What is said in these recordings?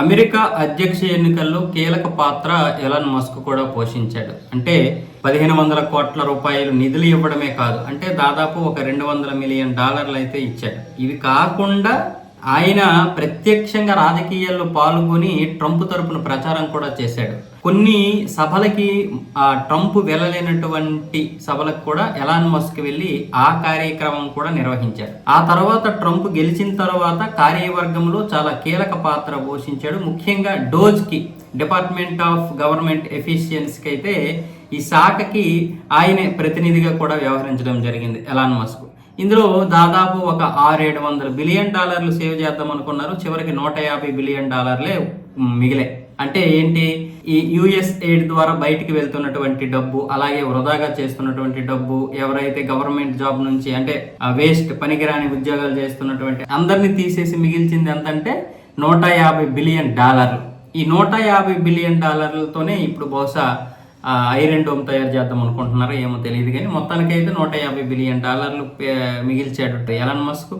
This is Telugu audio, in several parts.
అమెరికా అధ్యక్ష ఎన్నికల్లో కీలక పాత్ర ఎలాన్ మస్క్ కూడా పోషించాడు. అంటే పదిహేను వందల కోట్ల రూపాయలు నిధులు ఇవ్వడమే కాదు అంటే దాదాపు ఒక రెండు వందల మిలియన్ డాలర్లు అయితే ఇచ్చాడు. ఇవి కాకుండా ఆయన ప్రత్యక్షంగా రాజకీయాల్లో పాల్గొని ట్రంప్ తరపున ప్రచారం కూడా చేశాడు. కొన్ని సభలకి ఆ ట్రంప్ వెళ్ళలేనటువంటి సభలకు కూడా ఎలాన్ మస్క్ వెళ్ళి ఆ కార్యక్రమం కూడా నిర్వహించాడు. ఆ తర్వాత ట్రంప్ గెలిచిన తర్వాత కార్యవర్గంలో చాలా కీలక పాత్ర పోషించాడు. ముఖ్యంగా డోజ్కి డిపార్ట్మెంట్ ఆఫ్ గవర్నమెంట్ ఎఫిషియన్సీకి అయితే ఈ శాఖకి ఆయనే ప్రతినిధిగా కూడా వ్యవహరించడం జరిగింది ఎలాన్ మస్క్. ఇందులో దాదాపు ఒక ఆరేడు వందల బిలియన్ డాలర్లు సేవ్ చేద్దాం అనుకున్నారు. చివరికి నూట యాభై బిలియన్ డాలర్లే మిగిలే. అంటే ఏంటి? ఈ యుఎస్ ఎయిడ్ ద్వారా బయటికి వెళ్తున్నటువంటి డబ్బు అలాగే వృధాగా చేస్తున్నటువంటి డబ్బు ఎవరైతే గవర్నమెంట్ జాబ్ నుంచి అంటే వేస్ట్ పనికిరాని ఉద్యోగాలు చేస్తున్నటువంటి అందరినీ తీసేసి మిగిల్చింది ఎంతంటే నూట యాభై బిలియన్ డాలర్లు. ఈ నూట యాభై బిలియన్ డాలర్లతోనే ఇప్పుడు బహుశా ఐరన్ డోమ్ తయారు చేద్దాం అనుకుంటున్నారో ఏమో తెలియదు కానీ మొత్తానికైతే నూట యాభై బిలియన్ డాలర్లు పే- మిగిల్చాడు ఎలన్ మస్క్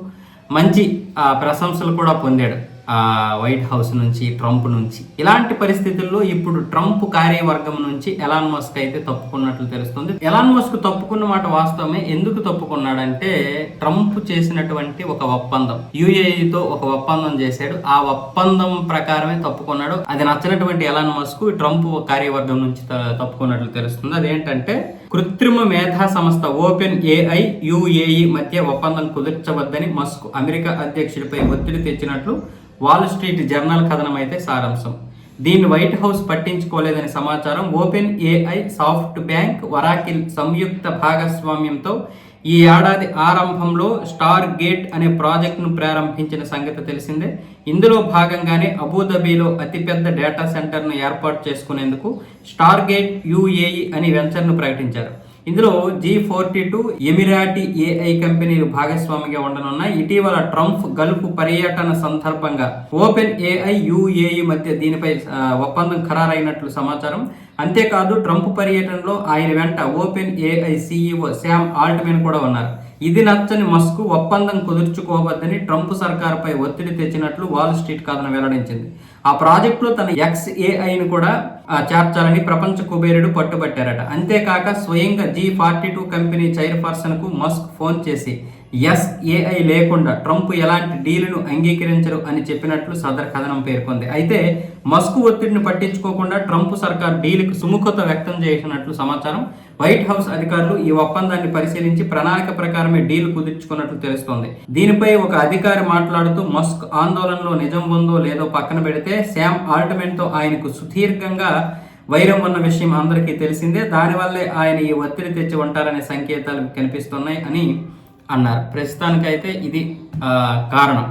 మంచి ఆ, ప్రశంసలు కూడా పొందాడు. వైట్ హౌస్ నుంచి ట్రంప్ నుంచి. ఇలాంటి పరిస్థితుల్లో ఇప్పుడు ట్రంప్ కార్యవర్గం నుంచి ఎలాన్ మస్క్ అయితే తప్పుకున్నట్లు తెలుస్తుంది. ఎలాన్ మస్క్ తప్పుకున్న మాట వాస్తవమే. ఎందుకు తప్పుకున్నాడంటే ట్రంప్ చేసినటువంటి ఒక ఒప్పందం. యుఏఈతో ఒక ఒప్పందం చేశాడు. ఆ ఒప్పందం ప్రకారమే తప్పుకున్నాడు. అది నచ్చినటువంటి ఎలాన్ మస్క్ ట్రంప్ కార్యవర్గం నుంచి తప్పుకున్నట్లు తెలుస్తుంది. అదేంటంటే కృత్రిమ మేధా సంస్థ ఓపెన్ ఏఐ యుఏఈ మధ్య ఒప్పందం కుదర్చవద్దని మస్క్ అమెరికా అధ్యక్షుడిపై ఒత్తిడి తెచ్చినట్లు వాల్ స్ట్రీట్ జర్నల్ కథనం అయితే సారాంశం. దీన్ని వైట్ హౌస్ పట్టించుకోలేదని సమాచారం OpenAI SoftBank Oracle సంయుక్త భాగస్వామ్యంతో ఈ ఏడాది ఆరంభంలో స్టార్ గేట్ అనే ప్రాజెక్టును ప్రారంభించిన సంగతి తెలిసిందే. ఇందులో భాగంగానే అబుదాబీలో అతిపెద్ద డేటా సెంటర్ను ఏర్పాటు చేసుకునేందుకు స్టార్ గేట్ యుఏఈ అని వెంచర్ను ప్రకటించారు. ఇందులో G forty two Emirati AI కంపెనీలు భాగస్వామిగా ఉండనున్నాయి. ఇటీవల ట్రంప్ గల్ఫ్ పర్యటన సందర్భంగా ఓపెన్ ఏఐ యుఏఈ మధ్య దీనిపై ఒప్పందం ఖరారైనట్లు సమాచారం. అంతేకాదు ట్రంప్ పర్యటనలో ఆయన వెంట OpenAI CEO Sam Altman కూడా ఉన్నారు. ఇది నచ్చని మస్క్ ఒప్పందం కుదుర్చుకోవద్దని ట్రంప్ సర్కారుపై ఒత్తిడి తెచ్చినట్లు వాల్ స్ట్రీట్ కథను వెల్లడించింది. ఆ ప్రాజెక్టులో తన ఎక్స్ ఏఐని కూడా చేర్చాలని ప్రపంచ కుబేరుడు పట్టుబట్టారట. అంతేకాక స్వయంగా జీ ఫార్టీ టూ కంపెనీ చైర్పర్సన్కు మస్క్ ఫోన్ చేసి ఎస్ఏఐ లేకుండా ట్రంప్ ఎలాంటి డీలును అంగీకరించరు అని చెప్పినట్లు సదర్ కథనం పేర్కొంది. అయితే మస్క్ ఒత్తిడిని పట్టించుకోకుండా ట్రంప్ సర్కార్ డీలుకు సుముఖత వ్యక్తం చేసినట్లు సమాచారం. వైట్ హౌస్ అధికారులు ఈ ఒప్పందాన్ని పరిశీలించి ప్రణాళిక ప్రకారమే డీల్ కుదుర్చుకున్నట్లు తెలుస్తోంది. దీనిపై ఒక అధికారి మాట్లాడుతూ మస్క్ ఆందోళనలో నిజం ఉందో లేదో పక్కన పెడితే శామ్ ఆల్టమెంట్తో ఆయనకు సుదీర్ఘంగా వైరం ఉన్న విషయం అందరికీ తెలిసిందే. దానివల్లే ఆయన ఈ ఒత్తిడి తెచ్చి ఉంటారనే సంకేతాలు కనిపిస్తున్నాయి అని అన్నారు. ప్రస్తుతానికైతే ఇది కారణం.